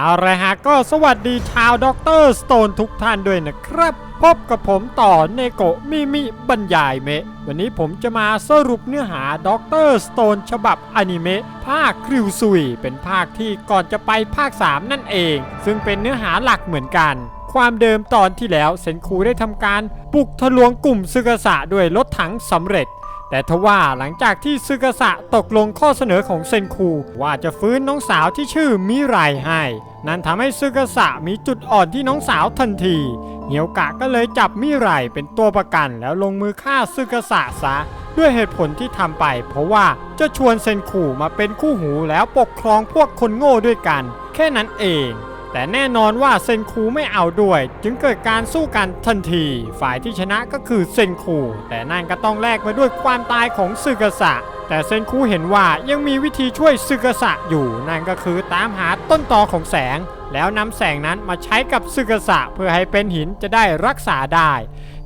เอาละฮะก็สวัสดีชาวด็อกเตอร์สโตนทุกท่านด้วยนะครับ พบกับผมต่อเนโกะมิมิบรรยายเมะ วันนี้ผมจะมาสรุปเนื้อหาด็อกเตอร์สโตนฉบับอนิเมะภาคคริวซุย เป็นภาคที่ก่อนจะไปภาค 3 นั่นเอง ซึ่งเป็นเนื้อหาหลักเหมือนกัน ความเดิมตอนที่แล้วเซนคูได้ทำการบุกทะลวงกลุ่มซึกษะด้วยรถถังสำเร็จ แต่ทว่าหลังจากที่ซึกษะตกลงข้อเสนอของเซนคูว่าจะฟื้นน้องสาวที่ชื่อมิไรให้ นั่นทำให้ซึกษะมีจุดอ่อนที่น้องสาวทันที เหียวกะก็เลยจับมิไรเป็นตัวประกันแล้วลงมือฆ่าซึกษะซะ ด้วยเหตุผลที่ทำไป เพราะว่าจะชวนเซนคูมาเป็นคู่หูแล้วปกครองพวกคนโง่ด้วยกัน แค่นั้นเอง แต่แน่นอนว่าเซนคูไม่เอาด้วย จึงเกิดการสู้กันทันที ฝ่ายที่ชนะก็คือเซนคู แต่นั่นก็ต้องแลกมาด้วยความตายของซึกษะ แต่เซนคูเห็นว่ายังมีวิธีช่วยซึกษะอยู่ นั่นก็คือตามหาต้นตอของแสง แล้วนำแสงนั้นมาใช้กับซึกษะเพื่อให้เป็นหินจะได้รักษาได้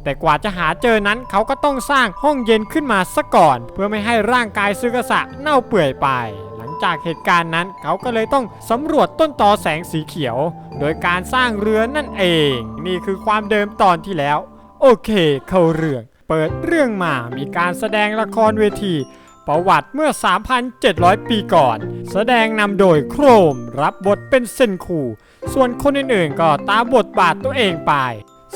แต่กว่าจะหาเจอนั้นเขาก็ต้องสร้างห้องเย็นขึ้นมาซะก่อน เพื่อไม่ให้ร่างกายซึกษะเน่าเปื่อยไป จากเหตุการณ์นั้น เขาก็เลยต้องสำรวจต้นตอแสงสีเขียว โดยการสร้างเรือนั่นเอง นี่คือความเดิมตอนที่แล้ว โอเค เข้าเรื่องเปิดเรื่องมามีการแสดงละครเวที ประวัติเมื่อ 3,700 ปีก่อน แสดงนำโดยโครม รับบทเป็นเซนคู ส่วนคนอื่นๆ ก็ตามบทบาทตัวเองไป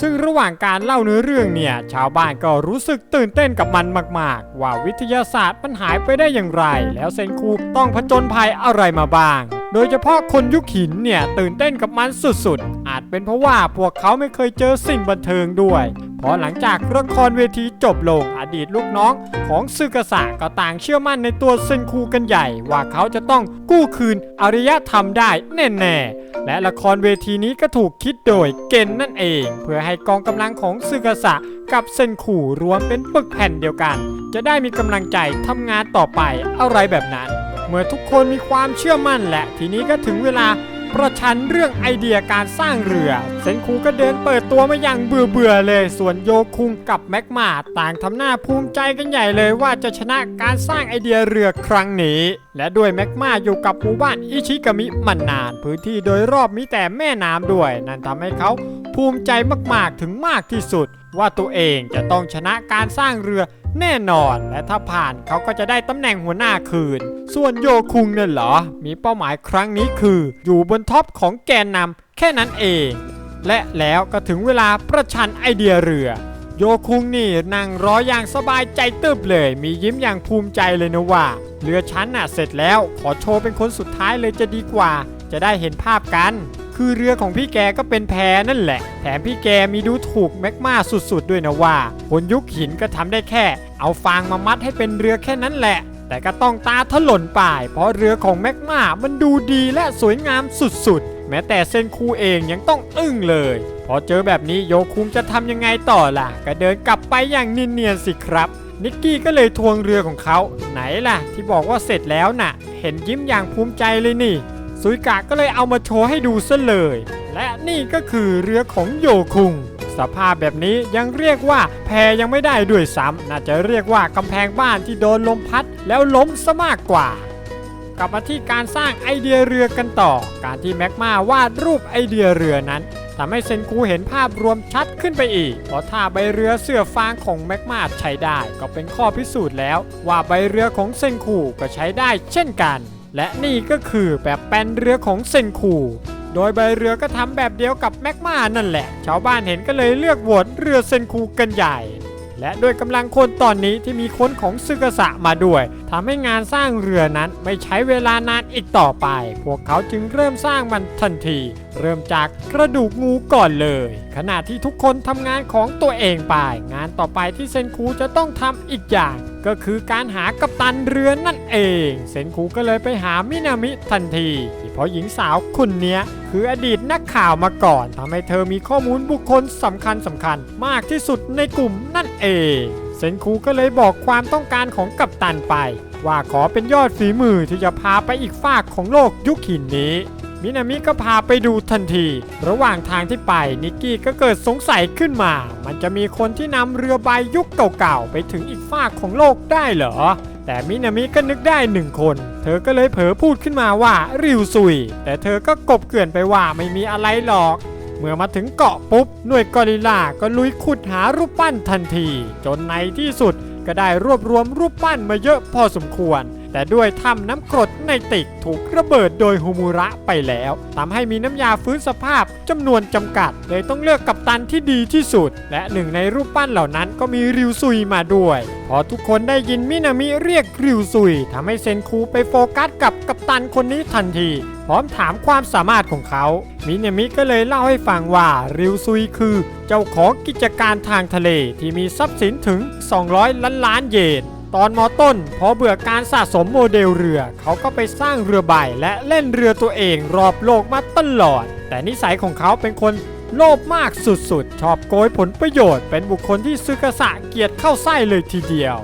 ซึ่งระหว่างการเล่าเนื้อเรื่องเนี่ย ชาวบ้านก็รู้สึกตื่นเต้นกับมันมาก ๆ ว่าวิทยาศาสตร์มันหายไปได้อย่างไร แล้วเซนคูต้องผจญภัยอะไรมาบ้าง โดยเฉพาะคนยุคหินเนี่ยตื่นเต้นกับมันสุดๆ อาจเป็นเพราะว่าพวกเขาไม่เคยเจอสิ่งบันเทิงด้วย เพราะหลังจากละครเวทีจบลงอดีตลูกน้องของซึกษะก็ต่างเชื่อมั่นในตัวเซนคูกันใหญ่ ว่าเขาจะต้องกู้คืนอารยธรรมได้แน่ๆ และละครเวทีนี้ก็ถูกคิดโดยเกนนั่นเอง เพื่อให้กองกำลังของซึกษะกับเซนคูรวมเป็นปึกแผ่นเดียวกัน จะได้มีกำลังใจทำงานต่อไปอะไรแบบนั้น เมื่อทุกคนมีความเชื่อมั่นและ ทีนี้ก็ถึงเวลาประชันเรื่องไอเดียการสร้างเรือ เซนคูก็เดินเปิดตัวมาอย่างเบื่อเบื่อเลย ส่วนโยคุงกับแม็กมาต่างทำหน้าภูมิใจกันใหญ่เลยว่าจะชนะการสร้างไอเดียเรือครั้งนี้ และด้วยแม็กมาอยู่กับหมู่บ้านอิชิกามิมานาน พื้นที่โดยรอบมีแต่แม่น้ำด้วย นั่นทำให้เขาภูมิใจมากๆถึงมากที่สุด ว่าตัวเองจะต้องชนะการสร้างเรือ แน่นอนและถ้าผ่านเขาก็จะได้ตำแหน่งหัวหน้าคืน ส่วนโยคุงเนี่ยเหรอ มีเป้าหมายครั้งนี้คือ อยู่บนท็อปของแกนนำแค่นั้นเอง และแล้วก็ถึงเวลาประชันไอเดียเรือ โยคุงนี่นั่งรออย่างสบายใจตึบเลย มียิ้มอย่างภูมิใจเลยนะว่า เรือชั้นน่ะเสร็จแล้วขอโชว์เป็นคนสุดท้ายเลยจะดีกว่า จะได้เห็นภาพกัน คือเรือของพี่แกก็เป็นแพนั่นแหละ แถมพี่แกมีดูถูกแมกมาสุดๆ ด้วยนะว่าคนยุคหินก็ทำได้แค่ เอาฟางมามัดให้เป็นเรือแค่นั้นแหละ แต่ก็ต้องตาถล่นป่าย เพราะเรือของแมกมามันดูดีและสวยงามสุดๆ แม้แต่เซนคูเองยังต้องอึ้งเลย พอเจอแบบนี้โยคุงจะทำยังไงต่อล่ะ ก็เดินกลับไปอย่างนินเนียนสิครับนิกกี้ก็เลยทวงเรือของเขา ไหนล่ะ ที่บอกว่าเสร็จแล้วน่ะ เห็นยิ้มอย่างภูมิใจเลยนี่ ซุยกะก็เลยเอามาโชว์ให้ดูซะเลย และนี่ก็คือเรือของโยคุง สภาพแบบนี้ยังเรียกว่าแพยังไม่ได้ด้วยซ้ำน่าจะเรียกว่ากำแพงบ้านที่โดนลมพัดแล้วล้มซะมากกว่ากลับมาที่การสร้างไอเดียเรือกันต่อ การที่แม็กมาวาดรูปไอเดียเรือนั้นทำให้เซนคูเห็นภาพรวมชัดขึ้นไปอีก เพราะถ้าใบเรือเสื้อฟางของแม็กมาใช้ได้ ก็เป็นข้อพิสูจน์แล้ว ว่าใบเรือของเซนคูก็ใช้ได้เช่นกัน และนี่ก็คือแบบแปลนเรือของเซนคู โดยใบเรือก็ทำแบบเดียวกับแมกมานั่นแหละ ชาวบ้านเห็นก็เลยเลือกโหวตเรือเซนคูกันใหญ่ และด้วยกำลังคนตอนนี้ที่มีคนของซึกษะมาด้วยทำให้งานสร้างเรือนั้นไม่ใช้เวลานานอีกต่อไป พวกเขาจึงเริ่มสร้างมันทันที เริ่มจากกระดูกงูก่อนเลย ขณะที่ทุกคนทำงานของตัวเองไป งานต่อไปที่เซนคูจะต้องทำอีกอย่าง ก็คือการหากัปตันเรือนั่นเอง เซนคูก็เลยไปหามินามิทันทีเพราะหญิงสาวคนนี้คืออดีตนักข่าวมาก่อนทำให้เธอมีข้อมูลบุคคลสำคัญสำคัญมากที่สุดในกลุ่มนั่นเองเซนคูก็เลยบอกความต้องการของกัปตันไป ว่าขอเป็นยอดฝีมือที่จะพาไปอีกฝากของโลกยุคหินนี้ มินามิก็พาไปดูทันที ระหว่างทางที่ไปนิกกี้ก็เกิดสงสัยขึ้นมา มันจะมีคนที่นำเรือใบยุคเก่าๆไปถึงอีกฝากของโลกได้เหรอ แต่มินามิก็นึกได้หนึ่งคน เธอก็เลยเผลอพูดขึ้นมาว่าริวซุย แต่เธอก็กบเกลื่อนไปว่าไม่มีอะไรหรอกเมื่อมาถึงเกาะปุ๊บ หน่วยกอริลลาก็ลุยขุดหารูปปั้นทันที จนในที่สุดก็ได้รวบรวมรูปปั้นมาเยอะพอสมควร แต่ด้วยถ้ำน้ำกรดในติกถูกระเบิดโดยฮูมูระไปแล้วทำให้มีน้ำยาฟื้นสภาพจำนวนจำกัด เลยต้องเลือกกัปตันที่ดีที่สุด และหนึ่งในรูปปั้นเหล่านั้นก็มีริวซุยมาด้วย พอทุกคนได้ยินมินามิเรียกริวซุยทำให้เซนคูไปโฟกัสกับกัปตันคนนี้ทันที พร้อมถามความสามารถของเขา มินามิก็เลยเล่าให้ฟังว่าริวซุยคือ เจ้าของกิจการทางทะเลที่มีทรัพย์สินถึง 200 ล้านล้านเยน ตอนมอต้นพอเบื่อการสะสมโมเดลเรือ เขาก็ไปสร้างเรือใบและเล่นเรือตัวเองรอบโลกมาตลอด แต่นิสัยของเขาเป็นคนโลภมากสุดๆ ชอบโกยผลประโยชน์ เป็นบุคคลที่ซึกษะเกียรติเข้าไส้เลยทีเดียว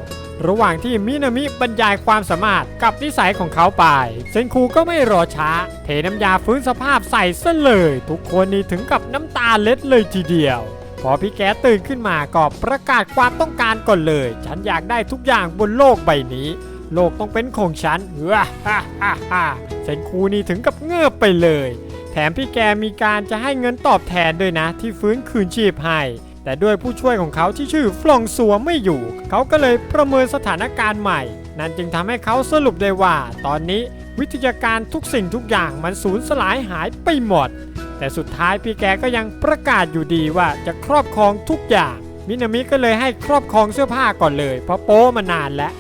ระหว่างที่มินามิบรรยายความสามารถกับนิสัยของเขาไป เซนคูก็ไม่รอช้า เทน้ำยาฟื้นสภาพใส่ซะเลย ทุกคนนี่ถึงกับน้ำตาเล็ดเลยทีเดียว พอพี่แกตื่นขึ้นมาก็ประกาศความต้องการก่อนเลย ฉันอยากได้ทุกอย่างบนโลกใบนี้ โลกต้องเป็นของฉันเฮ้อฮ่าฮ่าฮ่าเซนคูนี่ถึงกับเงือบไปเลย แถมพี่แกมีการจะให้เงินตอบแทนด้วยนะ ที่ฟื้นคืนชีพให้แต่ด้วยผู้ช่วยของเขาที่ชื่อฟลองซัวไม่อยู่ เขาก็เลยประเมินสถานการณ์ใหม่ นั่นจึงทำให้เขาสรุปได้ว่า ตอนนี้วิทยาการทุกสิ่งทุกอย่างมันสูญสลายหายไปหมด แต่สุดท้ายพี่แกก็ยังประกาศอยู่ดีว่าจะครอบครองทุกอย่าง มินามิก็เลยให้ครอบครองเสื้อผ้าก่อนเลย เพราะโป้มานานแล้ว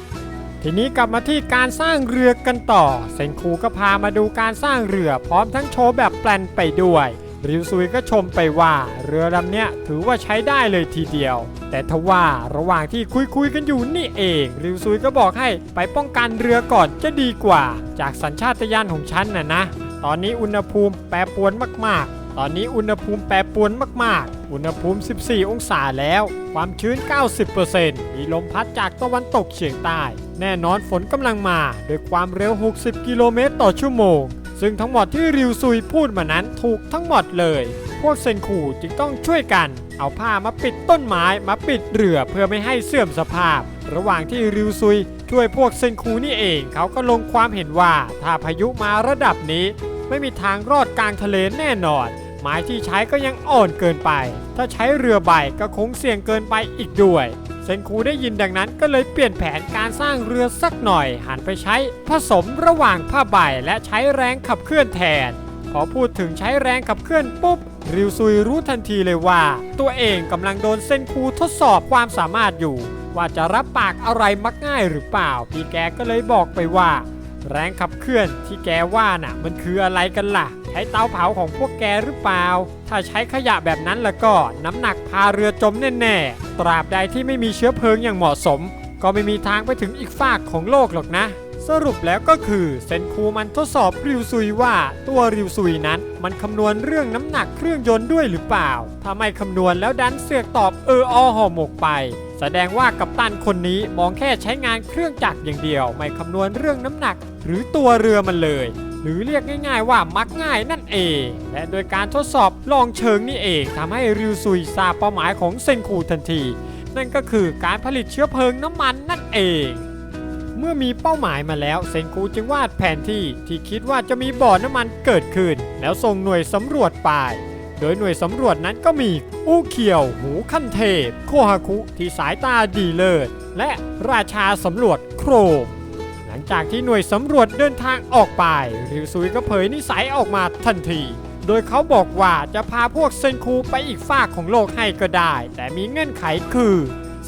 ทีนี้กลับมาที่การสร้างเรือกันต่อ เซนคูก็พามาดูการสร้างเรือพร้อมทั้งโชว์แบบแปลนไปด้วยริวซุยก็ชมไปว่าเรือลำเนี้ยถือว่าใช้ได้เลยทีเดียว แต่ทว่าระหว่างที่คุยคุยๆกันอยู่นี่เอง ริวซุยก็บอกให้ไปป้องกันเรือก่อนจะดีกว่า จากสัญชาตญาณของฉันน่ะนะ ตอนนี้อุณหภูมิแปรปรวนมากๆ ตอนนี้อุณหภูมิแปรปรวนมากๆ อุณหภูมิ 14 องศาแล้ว ความชื้น 90%มีลมพัดจากตะวันตกเฉียงใต้ แน่นอนฝนกำลังมาด้วยความเร็ว 60 กิโลเมตรต่อชั่วโมง ซึ่งทั้งหมดที่ริวซุยพูดมานั้นถูกทั้งหมดเลย พวกเซนคูจึงต้องช่วยกัน เอาผ้ามาปิดต้นไม้มาปิดเรือเพื่อไม่ให้เสื่อมสภาพ ระหว่างที่ริวซุยช่วยพวกเซนคูนี่เองเขาก็ลงความเห็นว่าถ้าพายุมาระดับนี้ ไม่มีทางรอดกลางทะเลแน่นอน ไม้ที่ใช้ก็ยังอ่อนเกินไป ถ้าใช้เรือใบก็คงเสี่ยงเกินไปอีกด้วย เซนคูได้ยินดังนั้นก็เลยเปลี่ยนแผนการสร้างเรือสักหน่อย หันไปใช้ผสมระหว่างผ้าใบและใช้แรงขับเคลื่อนแทน พอพูดถึงใช้แรงขับเคลื่อนปุ๊บริวซุยรู้ทันทีเลยว่า ตัวเองกำลังโดนเซนคูทดสอบความสามารถอยู่ ว่าจะรับปากอะไรมักง่ายหรือเปล่า พี่แกก็เลยบอกไปว่า แรงขับเคลื่อนที่แกว่าน่ะ มันคืออะไรกันล่ะ ใช้เตาเผาของพวกแกหรือเปล่า ถ้าใช้ขยะแบบนั้นแล้วก็น้ำหนักพาเรือจมแน่ๆ ตราบใดที่ไม่มีเชื้อเพลิงอย่างเหมาะสม ก็ไม่มีทางไปถึงอีกฝากของโลกหรอกนะ สรุปแล้วก็คือเซนคูมันทดสอบริวซุยว่าตัวริวซุยนั้น มันคำนวณเรื่องน้ำหนักเครื่องยนต์ด้วยหรือเปล่า ถ้าไม่คำนวณแล้วดันเสือกตอบเอออห่อหมกไป แสดงว่ากัปตันคนนี้มองแค่ใช้งานเครื่องจักรอย่างเดียว ไม่คำนวณเรื่องน้ำหนัก หรือตัวเรือมันเลย หรือเรียกง่าย ๆ ว่ามักง่ายนั่นเอง และโดยการทดสอบลองเชิงนี่เองทำให้ริวซุยทราบเป้าหมายของเซนคูทันที นั่นก็คือการผลิตเชื้อเพลิงน้ำมันนั่นเองเมื่อมีเป้าหมายมาแล้วเซนคูจึงวาดแผนที่ที่คิดว่าจะมีบ่อน้ำมันเกิดขึ้น แล้วส่งหน่วยสำรวจไป โดยหน่วยสำรวจนั้นก็มีอูเขียว หูขั้นเทพ โคฮาคุที่สายตาดีเลิศ และราชาสำรวจโครมหลังจากที่หน่วยสำรวจเดินทางออกไป ริวซุยก็เผยนิสัยออกมาทันที โดยเขาบอกว่าจะพาพวกเซนคูไปอีกฝากของโลกให้ก็ได้ แต่มีเงื่อนไขคือ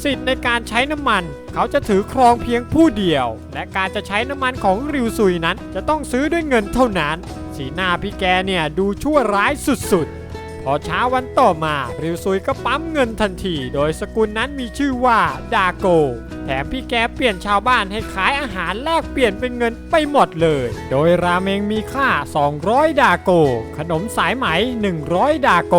สิทธิ์ในการใช้น้ำมัน เขาจะถือครองเพียงผู้เดียว และการจะใช้น้ำมันของริวซุยนั้น จะต้องซื้อด้วยเงินเท่านั้น สีหน้าพี่แกเนี่ยดูชั่วร้ายสุดๆ พอเช้าวันต่อมาริวซุยก็ปั๊มเงินทันที โดยสกุลนั้นมีชื่อว่าดาโก แถมพี่แกเปลี่ยนชาวบ้านให้ขายอาหารแลกเปลี่ยนเป็นเงินไปหมดเลย โดยราเมงมีค่า 200 ดาโก ขนมสายไหม 100 ดาโก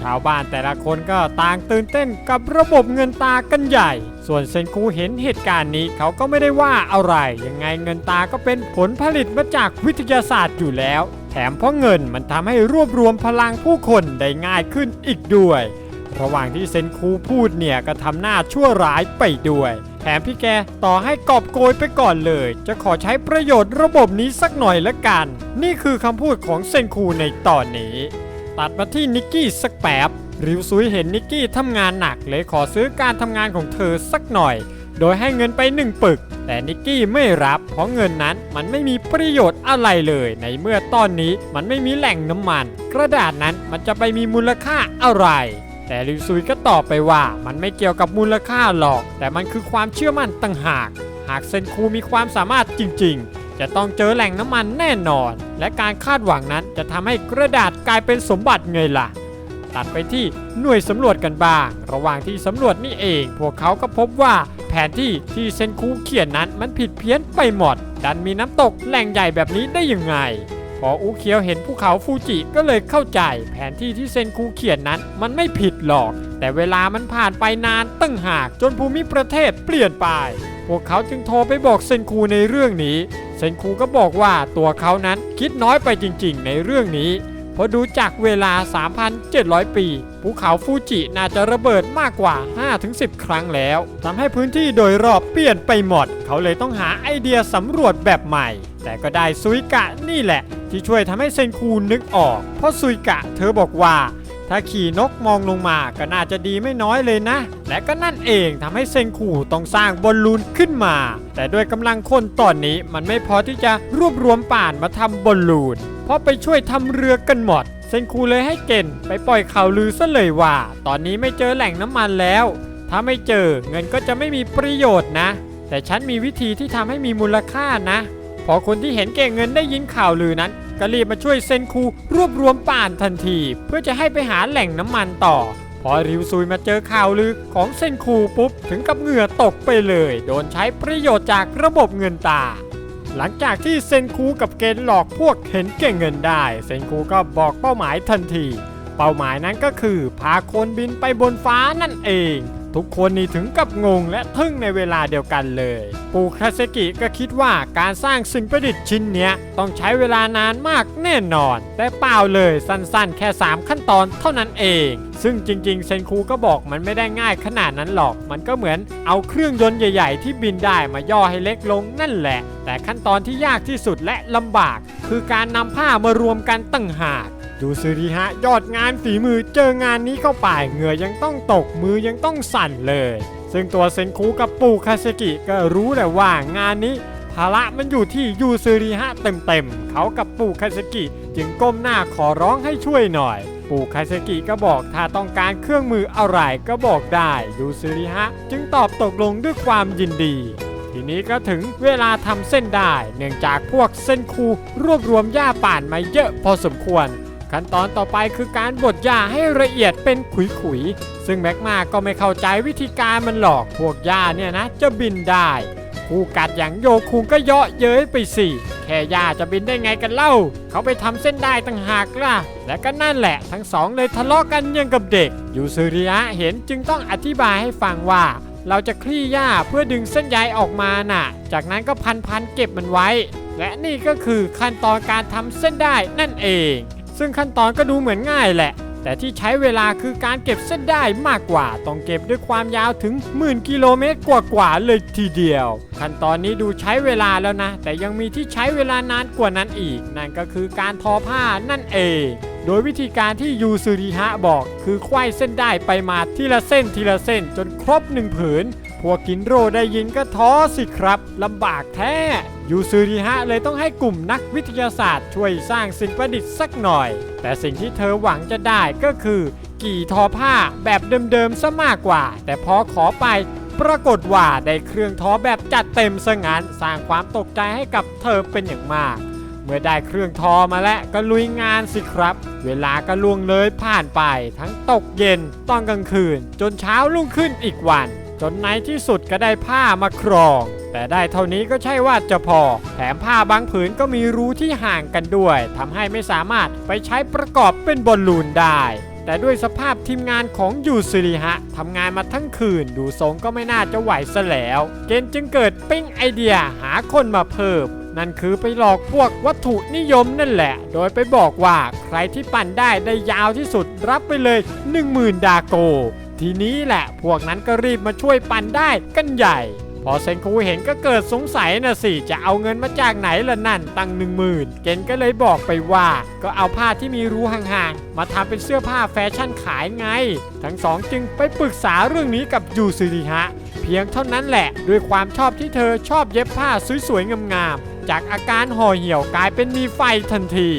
ชาวบ้านแต่ละคนก็ต่างตื่นเต้นกับระบบเงินตากันใหญ่ ส่วนเซนคูเห็นเหตุการณ์นี้เขาก็ไม่ได้ว่าอะไร ยังไงเงินตาก็เป็นผลผลิตมาจากวิทยาศาสตร์อยู่แล้ว ถแถมเพราะเงินมันทำให้รวบรวมพลังผู้คนได้ง่ายขึ้นอีกด้วย ระหว่างที่เซนคูพูดเนี่ยก็ทำหน้าชั่วร้ายไปด้วย แถมพี่แกต่อให้กอบโกยไปก่อนเลย จะขอใช้ประโยชน์ระบบนี้สักหน่อยละกัน นี่คือคำพูดของเซนคูในตอนนี้ ตัดมาที่นิกกี้สักแป๊บริวซุยเห็นนิกกี้ทำงานหนักเลยขอซื้อการทำงานของเธอสักหน่อย โดยให้เงินไปหนึ่งปึก แต่นิกกี้ไม่รับ เพราะเงินนั้นมันไม่มีประโยชน์อะไรเลย ในเมื่อตอนนี้มันไม่มีแหล่งน้ำมัน กระดาษนั้นมันจะไปมีมูลค่าอะไร แต่ริวซุยก็ตอบไปว่ามันไม่เกี่ยวกับมูลค่าหรอก แต่มันคือความเชื่อมั่นต่างหาก หากเซนคูมีความสามารถจริง ๆ จะต้องเจอแหล่งน้ำมันแน่นอน และการคาดหวังนั้นจะทำให้กระดาษกลายเป็นสมบัติไงล่ะ ตัดไปที่หน่วยสำรวจกันบ้าง ระหว่างที่สำรวจนี่เอง พวกเขาก็พบว่าแผนที่ที่เซนคูเขียนนั้นมันผิดเพี้ยนไปหมด ดันมีน้ำตกแหล่งใหญ่แบบนี้ได้ยังไง พออูเคียวเห็นภูเขาฟูจิก็เลยเข้าใจ แผนที่ที่เซนคูเขียนนั้นมันไม่ผิดหรอก แต่เวลามันผ่านไปนานตั้งหากจนภูมิประเทศเปลี่ยนไป พวกเขาจึงโทรไปบอกเซนคูในเรื่องนี้ เซนคูก็บอกว่าตัวเขานั้นคิดน้อยไปจริง ๆ ในเรื่องนี้ เพราะดูจากเวลา 3,700 ปี ภูเขาฟูจิน่าจะระเบิดมากกว่า 5-10 ครั้งแล้วทำให้พื้นที่โดยรอบเปลี่ยนไปหมด เขาเลยต้องหาไอเดียสำรวจแบบใหม่ แต่ก็ได้ซุยกะนี่แหละ ที่ช่วยทำให้เซนคูนึกออก เพราะซุยกะเธอบอกว่าถ้าขี่นกมองลงมาก็น่าจะดีไม่น้อยเลยนะ และก็นั่นเองทำให้เซนคูต้องสร้างบอลลูนขึ้นมา แต่ด้วยกำลังคนตอนนี้มันไม่พอที่จะรวบรวมป่านมาทำบอลลูน เพราะไปช่วยทำเรือกันหมด เซนคูเลยให้เกณฑ์ไปปล่อยข่าวลือซะเลยว่า ตอนนี้ไม่เจอแหล่งน้ำมันแล้ว ถ้าไม่เจอเงินก็จะไม่มีประโยชน์นะ แต่ฉันมีวิธีที่ทำให้มีมูลค่านะ พอคนที่เห็นเก่งเงินได้ยินข่าวลือนั้นก็รีบมาช่วยเซนคูรวบรวมป่านทันที เพื่อจะให้ไปหาแหล่งน้ำมันต่อ พอริวซุยมาเจอข่าวลือของเซนคูปุ๊บ ถึงกับเหงื่อตกไปเลย โดนใช้ประโยชน์จากระบบเงินตา หลังจากที่เซนคูกับเกนหลอกพวกเห็นเก่งเงินได้ เซนคูก็บอกเป้าหมายทันที เป้าหมายนั้นก็คือ พาคนบินไปบนฟ้านั่นเอง ทุกคนนี่ถึงกับงงและทึ่งในเวลาเดียวกันเลย ปู่คาเซกิก็คิดว่าการสร้างสิ่งประดิษฐ์ชิ้นเนี้ยต้องใช้เวลานานมากแน่นอน แต่เปล่าเลยสั้นๆ แค่ 3 ขั้นตอนเท่านั้นเอง ซึ่งจริง ๆ เซนคูก็บอกมันไม่ได้ง่ายขนาดนั้นหรอก มันก็เหมือนเอาเครื่องยนต์ใหญ่ๆ ที่บินได้มาย่อให้เล็กลงนั่นแหละ แต่ขั้นตอนที่ยากที่สุดและลำบาก คือการนำผ้ามารวมกันตั้งหาก ดูสิริฮะ ยอดงานฝีมือเจองานนี้เข้าไปเหงื่อยังต้องตกมือยังต้องสั่นเลย ซึ่งตัวเซนคูกับปู่คาเซกิก็รู้แหละว่างานนี้ภาระมันอยู่ที่ยูซึริฮะเต็มๆเขากับปู่คาเซกิจึงก้มหน้าขอร้องให้ช่วยหน่อย ปู่คาเซกิก็บอกถ้าต้องการเครื่องมืออะไรก็บอกได้ยูซึริฮะจึงตอบตกลงด้วยความยินดีทีนี้ก็ถึงเวลาทำเส้นได้ เนื่องจากพวกเส้นคูรวบรวมหญ้าป่านมาเยอะพอสมควร ขั้นตอนต่อไปคือการบดหญ้าให้ละเอียดเป็นขุยๆ ซึ่งแม็กมาก็ไม่เข้าใจวิธีการมันหรอกพวกหญ้าเนี่ยนะ จะบินได้ คู่กัดอย่างโยคุงก็เยาะเย้ยไปสิแค่หญ้าจะบินได้ไงกันเล่า เขาไปทำเส้นได้ต่างหากล่ะ และก็นั่นแหละ ทั้งสองเลยทะเลาะกันยังกับเด็ก ยูซึริยะเห็นจึงต้องอธิบายให้ฟังว่า เราจะคลี่หญ้าเพื่อดึงเส้นใยออกมาน่ะ จากนั้นก็พันพันๆเก็บมันไว้ และนี่ก็คือขั้นตอนการทำเส้นได้นั่นเอง ซึ่งขั้นตอนก็ดูเหมือนง่ายแหละ แต่ที่ใช้เวลาคือการเก็บเส้นได้มากกว่า ต้องเก็บด้วยความยาวถึงหมื่นกิโลเมตรกว่าๆเลยทีเดียว ขั้นตอนนี้ดูใช้เวลาแล้วนะ แต่ยังมีที่ใช้เวลานานกว่านั้นอีก นั่นก็คือการทอผ้านั่นเองโดยวิธีการที่ยูซูริฮะบอก คือควายเส้นได้ไปมาทีละเส้นทีละเส้นจนครบหนึ่งผืน พวกกินโรได้ยินก็ท้อสิครับลำบากแท้ยูซูริฮะเลยต้องให้กลุ่มนักวิทยาศาสตร์ช่วยสร้างสิ่งประดิษฐ์สักหน่อย แต่สิ่งที่เธอหวังจะได้ก็คือ กี่ทอผ้าแบบเดิมๆซะมากกว่า แต่พอขอไปปรากฏว่าได้เครื่องทอแบบจัดเต็มซะงั้นสร้างความตกใจให้กับเธอเป็นอย่างมาก เมื่อได้เครื่องทอมาแล้วก็ลุยงานสิครับ เวลาก็ล่วงเลยผ่านไปทั้งตกเย็นตอนกลางคืน จนเช้ารุ่งขึ้นอีกวัน จนในที่สุดก็ได้ผ้ามาครอง แต่ได้เท่านี้ก็ใช่ว่าจะพอ แถมผ้าบางผืนก็มีรูที่ห่างกันด้วยทำให้ไม่สามารถไปใช้ประกอบเป็นบอลลูนได้ แต่ด้วยสภาพทีมงานของยูซิริฮะทำงานมาทั้งคืน ดูทรงก็ไม่น่าจะไหวซะแล้ว เกณฑ์จึงเกิดปิ้งไอเดียหาคนมาเพิ่มนั่นคือไปหลอกพวกวัตถุนิยมนั่นแหละ โดยไปบอกว่าใครที่ปั่นได้ได้ยาวที่สุดรับไปเลย 10,000 ดาโก ทีนี้แหละ พวกนั้นก็รีบมาช่วยปั่นได้กันใหญ่ พอเซนคูเห็นก็เกิดสงสัยนะสิ จะเอาเงินมาจากไหนล่ะนั่นตั้งหนึ่งหมื่นเกนก็เลยบอกไปว่า ก็เอาผ้าที่มีรูห่างๆ มาทำเป็นเสื้อผ้าแฟชั่นขายไง ทั้งสองจึงไปปรึกษาเรื่องนี้กับยูซึริฮะ เพียงเท่านั้นแหละ ด้วยความชอบที่เธอชอบเย็บผ้าสวยๆงามๆจากอาการห่อเหี่ยวกลายเป็นมีไฟทันที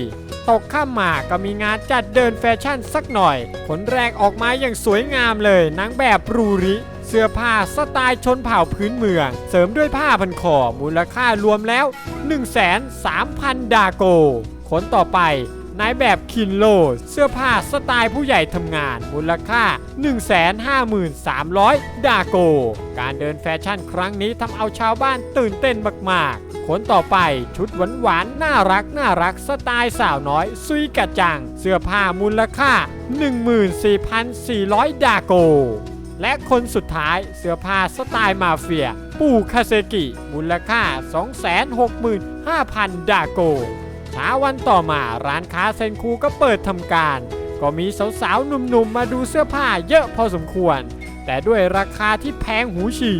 ตกข้ามมาก็มีงานจัดเดินแฟชั่นสักหน่อย ผลแรกออกมาอย่างสวยงามเลยนางแบบรูริเสื้อผ้าสไตล์ชนเผ่าพื้นเมือง เสริมด้วยผ้าพันคอมูลค่ารวมแล้ว 1,300,000ดาโก คนต่อไป นายแบบคินโล เสื้อผ้าสไตล์ผู้ใหญ่ทำงาน มูลค่า 153,300 ดาโก การเดินแฟชั่นครั้งนี้ทำเอาชาวบ้านตื่นเต้นมากๆ คนต่อไปชุดหวานๆ น่ารักน่ารักสไตล์สาวน้อย ซุยกะจัง เสื้อผ้ามูลค่า 14,400 ดาโก และคนสุดท้ายเสื้อผ้าสไตล์มาเฟีย ปูคาเซกิ มูลค่า 265,000 ดาโก ช้าวันต่อมาร้านค้าเซนคูก็เปิดทำการ ก็มีสาวๆหนุ่มๆมาดูเสื้อผ้าเยอะพอสมควร แต่ด้วยราคาที่แพงหูฉี่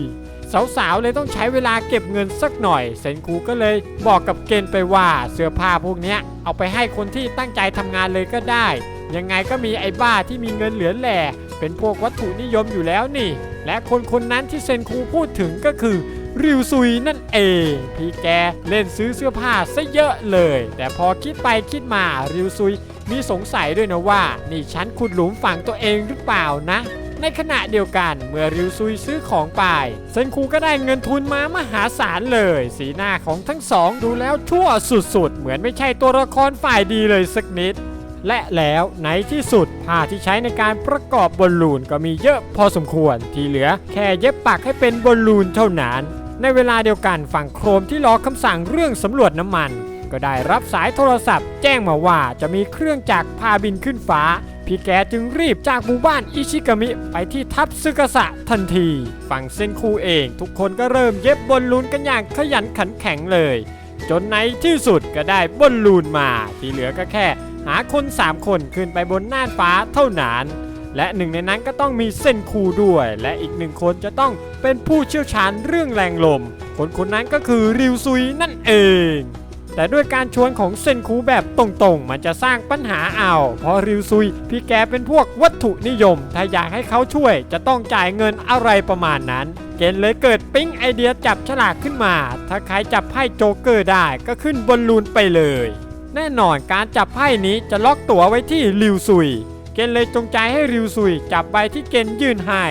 สาวๆเลยต้องใช้เวลาเก็บเงินสักหน่อย เซนคูก็เลยบอกกับเกณฑ์ไปว่าเสื้อผ้าพวกนี้เอาไปให้คนที่ตั้งใจทำงานเลยก็ได้ ยังไงก็มีไอ้บ้าที่มีเงินเหลือแหล่เป็นพวกวัตถุนิยมอยู่แล้วนี่ และคนคนนั้นที่เซนคูพูดถึงก็คือ ริวซุยนั่นเอง พี่แกเล่นซื้อเสื้อผ้าซะเยอะเลย แต่พอคิดไปคิดมาริวซุยมีสงสัยด้วยนะว่า นี่ฉันขุดหลุมฝังตัวเองหรือเปล่านะ ในขณะเดียวกันเมื่อริวซุยซื้อของไป เซนคูก็ได้เงินทุนมามหาศาลเลย สีหน้าของทั้งสองดูแล้วชั่วสุดๆ เหมือนไม่ใช่ตัวละครฝ่ายดีเลยสักนิด และแล้วในที่สุดผ้าที่ใช้ในการประกอบบอลลูนก็มีเยอะพอสมควรที่เหลือแค่เย็บปักให้เป็นบอลลูนเท่านั้น ในเวลาเดียวกันฝั่งโครมที่รอคำสั่งเรื่องสำรวจน้ำมัน ก็ได้รับสายโทรศัพท์ แจ้งมาว่าจะมีเครื่องจักรพาบินขึ้นฟ้า พี่แกจึงรีบจากหมู่บ้านอิชิกามิ ไปที่ทัพซึกะสะทันที ฝั่งเซนคูเอง ทุกคนก็เริ่มเย็บบอลลูนกันอย่างขยันขันแข็งเลย จนในที่สุดก็ได้บอลลูนมา ที่เหลือก็แค่ หาคน 3 คนขึ้นไปบนน่านฟ้าเท่านั้น และหนึ่งในนั้นก็ต้องมีเซนคูด้วย และอีกหนึ่งคนจะต้องเป็นผู้เชี่ยวชาญเรื่องแรงลม คนคนนั้นก็คือริวซุยนั่นเอง แต่ด้วยการชวนของเซนคูแบบตรงๆ มันจะสร้างปัญหาเอาเพราะริวซุยพี่แกเป็นพวกวัตถุนิยม ถ้าอยากให้เขาช่วยจะต้องจ่ายเงินอะไรประมาณนั้นเกณฑ์เลยเกิดปิ๊งไอเดียจับฉลากขึ้นมา ถ้าใครจับไพ่โจ๊กเกอร์ได้ก็ขึ้นบอลลูนไปเลย แน่นอนการจับไพ่นี้จะล็อกตั๋วไว้ที่ริวซุย เกณฑ์เลยจงใจให้ริวซุยจับใบที่เกณฑ์ยื่นให้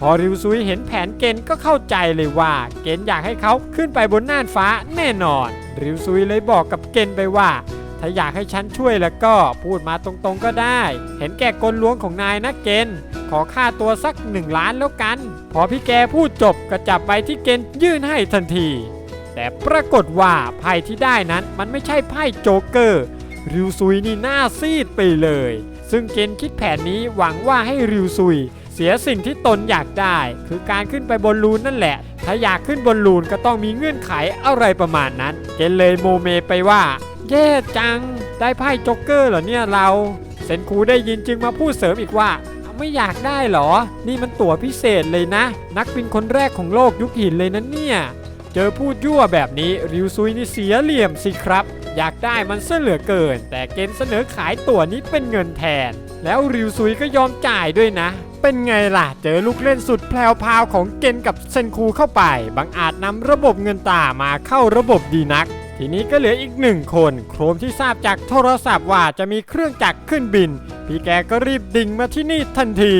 พอริวซุยเห็นแผนเกณฑ์ก็เข้าใจเลยว่า เกณฑ์อยากให้เขาขึ้นไปบนน่านฟ้าแน่นอน ริวซุยเลยบอกกับเกณฑ์ไปว่า ถ้าอยากให้ฉันช่วยแล้วก็พูดมาตรงๆก็ได้ เห็นแก่กลลวงของนายนะเกณฑ์ขอค่าตัวสักหนึ่งล้านแล้วกัน พอพี่แกพูดจบก็จับใบที่เกณฑ์ยื่นให้ทันที แต่ปรากฏว่าไพ่ที่ได้นั้นมันไม่ใช่ไพ่โจ๊กเกอร์ริวซุยนี่หน้าซีดไปเลย ซึ่งเกณฑ์คิดแผนนี้หวังว่าให้ริวซุย เสียสิ่งที่ตนอยากได้ คือการขึ้นไปบนลูนนั่นแหละ ถ้าอยากขึ้นบนลูนก็ต้องมีเงื่อนไขอะไรประมาณนั้น เกณฑ์เลยโมเมไปว่าแย่จังได้ไพ่โจ๊กเกอร์เหรอเนี่ยเรา เซนคูได้ยินจึงมาพูดเสริมอีกว่าไม่อยากได้หรอ นี่มันตั๋วพิเศษเลยนะ นักบินคนแรกของโลกยุคหินเลยนะเนี่ย เจอพูดยั่วแบบนี้ริวซุยนี่เสียเหลี่ยมสิครับ อยากได้มันเสเหลือเกิน แต่เกนเสนอขายตั๋วนี้เป็นเงินแทน แล้วริวซุยก็ยอมจ่ายด้วยนะ เป็นไงล่ะ เจอลูกเล่นสุดแพลวพาวของเกนกับเซนคูเข้าไปบางอาจนำระบบเงินตามาเข้าระบบดีนัก ทีนี้ก็เหลืออีกหนึ่งคน โครมที่ทราบจากโทรศัพท์ว่าจะมีเครื่องจักรขึ้นบิน พี่แกก็รีบดิ่งมาที่นี่ทันที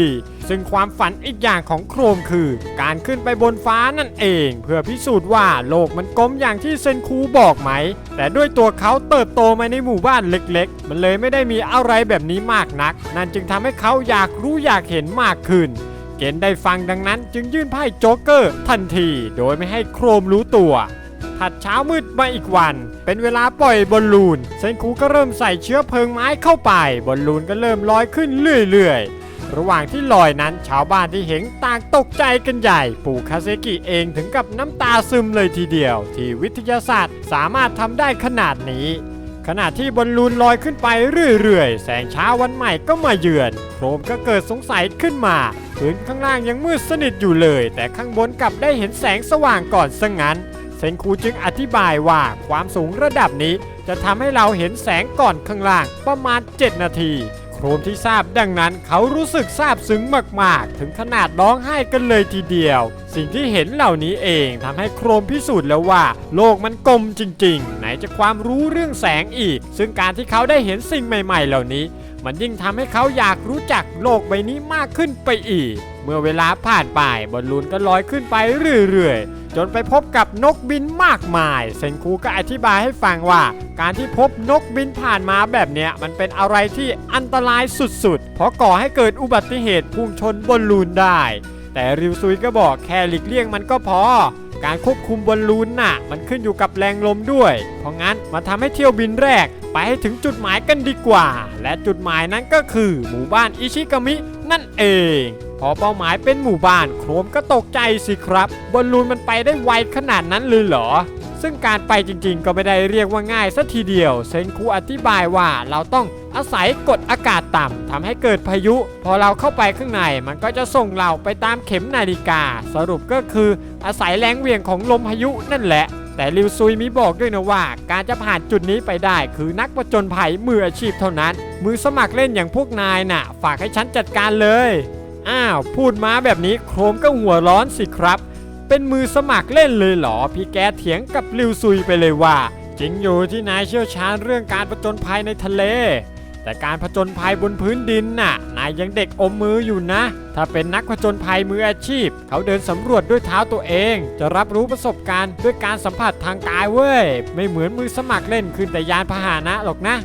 ซึ่งความฝันอีกอย่างของโครมคือ การขึ้นไปบนฟ้านั่นเอง เพื่อพิสูจน์ว่าโลกมันกลมอย่างที่เซนคูบอกไหม แต่ด้วยตัวเขาเติบโตมาในหมู่บ้านเล็ก ๆ มันเลยไม่ได้มีอะไรแบบนี้มากนัก นั่นจึงทำให้เขาอยากรู้อยากเห็นมากขึ้นเกณฑ์ได้ฟังดังนั้นจึงยื่นไพ่โจ๊กเกอร์ทันที โดยไม่ให้โครมรู้ตัว ถัดเช้ามืดมาอีกวัน เป็นเวลาปล่อยบอลลูนเซนคูก็เริ่มใส่เชื้อเพลิงไม้เข้าไปบอลลูนก็เริ่มลอยขึ้นเรื่อยๆ ระหว่างที่ลอยนั้นชาวบ้านที่เห็นต่างตกใจกันใหญ่ ปู่คาเซกิเองถึงกับน้ำตาซึมเลยทีเดียว ที่วิทยาศาสตร์สามารถทำได้ขนาดนี้ขณะที่บอลลูนลอยขึ้นไปเรื่อยๆ แสงเช้าวันใหม่ก็มาเยือน โครมก็เกิดสงสัยขึ้นมา พื้นข้างล่างยังมืดสนิทอยู่เลย แต่ข้างบนกลับได้เห็นแสงสว่างก่อนซะงั้น ซนคูจึงอธิบายว่าความสูงระดับนี้จะทำให้เราเห็นแสงก่อนข้างล่างประมาณ 7 นาทีโครมที่ทราบดังนั้นเขารู้สึกซาบซึ้งมากๆ ถึงขนาดร้องไห้กันเลยทีเดียว สิ่งที่เห็นเหล่านี้เองทำให้โครมพิสูจน์แล้วว่า โลกมันกลมจริง ๆ ไหนจะความรู้เรื่องแสงอีก ซึ่งการที่เขาได้เห็นสิ่งใหม่ ๆ เหล่านี้ มันยิ่งทำให้เขาอยากรู้จักโลกใบนี้มากขึ้นไปอีก เมื่อเวลาผ่านไปบอลลูนก็ลอยขึ้นไปเรื่อยๆ จนไปพบกับนกบินมากมาย เซนคูก็อธิบายให้ฟังว่า การที่พบนกบินผ่านมาแบบเนี้ยมันเป็นอะไรที่อันตรายสุดๆ เพราะก่อให้เกิดอุบัติเหตุพุ่งชนบอลลูนได้ แต่ริวซุยก็บอกแค่หลีกเลี่ยงมันก็พอ การควบคุมบอลลูนน่ะ มันขึ้นอยู่กับแรงลมด้วย เพราะงั้นมาทำให้เที่ยวบินแรก ไปให้ถึงจุดหมายกันดีกว่า และจุดหมายนั้นก็คือหมู่บ้านอิชิกามินั่นเอง พอเป้าหมายเป็นหมู่บ้านโครมก็ตกใจสิครับบอลลูนมันไปได้ไวขนาดนั้นเลยเหรอ ซึ่งการไปจริงๆ ก็ไม่ได้เรียกว่าง่ายสัทีเดียว เซนคูอธิบายว่าเราต้องอาศัยกดอากาศต่ำทำให้เกิดพายุ พอเราเข้าไปข้างในมันก็จะส่งเราไปตามเข็มนาฬิกา สรุปก็คืออาศัยแรงเหวี่ยงของลมพายุนั่นแหละ แต่ลิวซุยมีบอกด้วยนะว่า การจะผ่านจุดนี้ไปได้ คือนักประจนภัยมืออาชีพเท่านั้น มือสมัครเล่นอย่างพวกนายน่ะ ฝากให้ฉันจัดการเลย อ้าว พูดมาแบบนี้โครมก็หัวร้อนสิครับ เป็นมือสมัครเล่นเลยเหรอ พี่แกเถียงกับลิวซุยไปเลยว่า จริงอยู่ที่นายเชี่ยวชาญเรื่องการผจญภัยในทะเล แต่การผจญภัยบนพื้นดินน่ะ นายยังเด็กอมมืออยู่นะ ถ้าเป็นนักผจญภัยมืออาชีพ เขาเดินสำรวจด้วยเท้าตัวเอง จะรับรู้ประสบการณ์ด้วยการสัมผัสทางกายเว้ย ไม่เหมือนมือสมัครเล่นขึ้นแต่ยานพาหนะหรอกนะ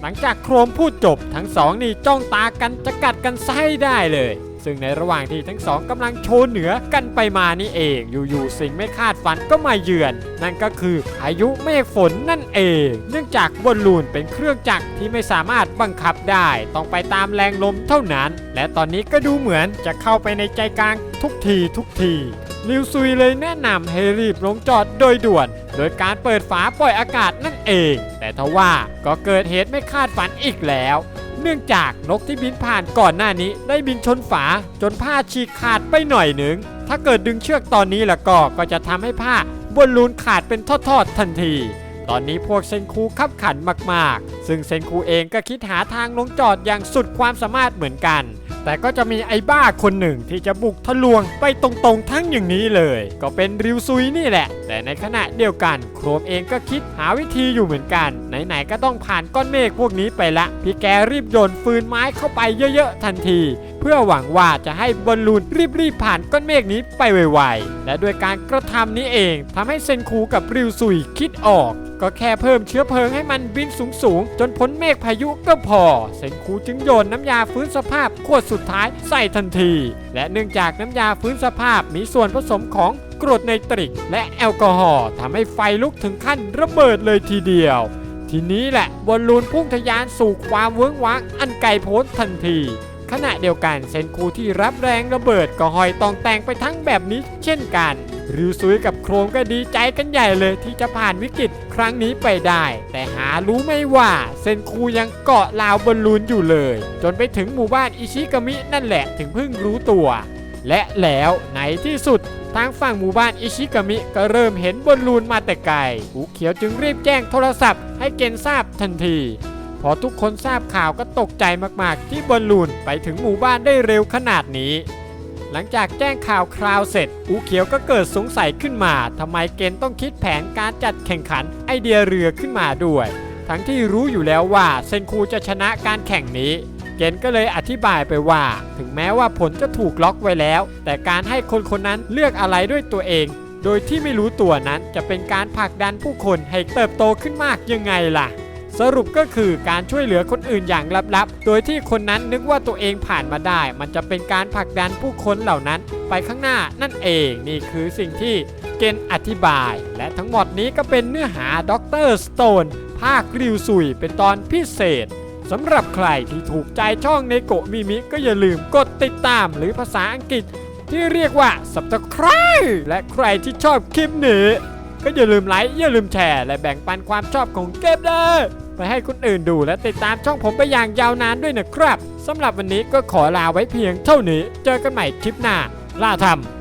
หลังจากโครมพูดจบทั้งสองนี่จ้องตากันจะกัดกันไส้ได้เลย ซึ่งในระหว่างที่ทั้งสองกำลังโชว์เหนือกันไปมานี่เอง อยู่ๆสิ่งไม่คาดฝันก็มาเยือน นั่นก็คือพายุเมฆฝนนั่นเอง เนื่องจากบอลลูนเป็นเครื่องจักรที่ไม่สามารถบังคับได้ ต้องไปตามแรงลมเท่านั้น และตอนนี้ก็ดูเหมือนจะเข้าไปในใจกลางทุกทีทุกทีลิวซุยเลยแนะนำให้รีบลงจอดโดยด่วน โดยการเปิดฝาปล่อยอากาศนั่นเอง แต่ทว่าก็เกิดเหตุไม่คาดฝันอีกแล้ว เนื่องจากนกที่บินผ่านก่อนหน้านี้ ได้บินชนฝา จนผ้าฉีกขาดไปหน่อยหนึ่ง ถ้าเกิดดึงเชือกตอนนี้แล้วก็ก็จะทำให้ผ้าบนลูนขาดเป็นทอดๆทันที ตอนนี้พวกเซนคูขับขันมากๆ ซึ่งเซนคูเองก็คิดหาทางลงจอดอย่างสุดความสามารถเหมือนกัน แต่ก็จะมีไอ้บ้าคนหนึ่งที่จะบุกทะลวงไปตรงๆทั้งอย่างนี้เลย ก็เป็นริวซุยนี่แหละ แต่ในขณะเดียวกัน โครมเองก็คิดหาวิธีอยู่เหมือนกัน ไหนๆก็ต้องผ่านก้อนเมฆพวกนี้ไปละ พี่แกรีบโยนฟืนไม้เข้าไปเยอะๆทันที เพื่อหวังว่าจะให้บอลลูนรีบๆผ่านก้อนเมฆนี้ไปไวๆ และด้วยการกระทำนี้เองทำให้เซนคูกับริวซุยคิดออก ก็แค่เพิ่มเชื้อเพลิงให้มันบินสูงๆ จนพ้นเมฆพายุก็พอ เซนคูจึงโยนน้ำยาฟื้นสภาพขวดสุดท้ายใส่ทันที และเนื่องจากน้ำยาฟื้นสภาพมีส่วนผสมของกรดไนตริก และแอลกอฮอล์ทำให้ไฟลุกถึงขั้นระเบิดเลยทีเดียวทีนี้แหละบอลลูนพุ่งทะยานสู่ความเวิ้งว้างอันไกลโพ้นทันที ขณะเดียวกันเซนคูที่รับแรงระเบิดก็หอยตองแตงไปทั้งแบบนี้เช่นกันริวซุยกับโครงก็ดีใจกันใหญ่เลยที่จะผ่านวิกฤตครั้งนี้ไปได้ แต่หารู้ไม่ว่าเซนคูยังเกาะลาวบอลลูนอยู่เลย จนไปถึงหมู่บ้านอิชิกามินั่นแหละถึงเพิ่งรู้ตัว และแล้วในที่สุดทางฝั่งหมู่บ้านอิชิกามิก็เริ่มเห็นบอลลูนมาแต่ไกลอูเขียวจึงรีบแจ้งโทรศัพท์ให้เกณฑ์ทราบทันที พอทุกคนทราบข่าวก็ตกใจมากๆ ที่บอลลูนไปถึงหมู่บ้านได้เร็วขนาดนี้ หลังจากแจ้งข่าวคราวเสร็จ อูเขียวก็เกิดสงสัยขึ้นมาทำไมเกณฑ์ต้องคิดแผนการจัดแข่งขันไอเดียเรือขึ้นมาด้วย ทั้งที่รู้อยู่แล้วว่าเซนคูจะชนะการแข่งนี้ เกณฑ์ก็เลยอธิบายไปว่า ถึงแม้ว่าผลจะถูกล็อกไว้แล้ว แต่การให้คนคนนั้นเลือกอะไรด้วยตัวเอง โดยที่ไม่รู้ตัวนั้นจะเป็นการผลักดันผู้คนให้เติบโตขึ้นมากยังไงล่ะ สรุปก็คือการช่วยเหลือคนอื่นอย่างลับๆ โดยที่คนนั้นนึกว่าตัวเองผ่านมาได้ มันจะเป็นการผลักดันผู้คนเหล่านั้น ไปข้างหน้านั่นเองนี่คือสิ่งที่เกณฑ์อธิบาย และทั้งหมดนี้ก็เป็นเนื้อหาด็อกเตอร์สโตนภาคริวซุยเป็นตอนพิเศษสำหรับใครที่ถูกใจช่องในโกะมิมิก็อย่าลืมกดติดตามหรือภาษาอังกฤษ ที่เรียกว่า subscribe และใครที่ชอบคลิปนี้ ก็อย่าลืมไลค์อย่าลืมแชร์ และแบ่งปันความชอบของเกมเด้ ไปให้คนอื่นดูและติดตามช่องผมไปอย่างยาวนานด้วยนะครับสำหรับวันนี้ก็ขอลาไว้เพียงเท่านี้ เจอกันใหม่คลิปหน้าล่าทำ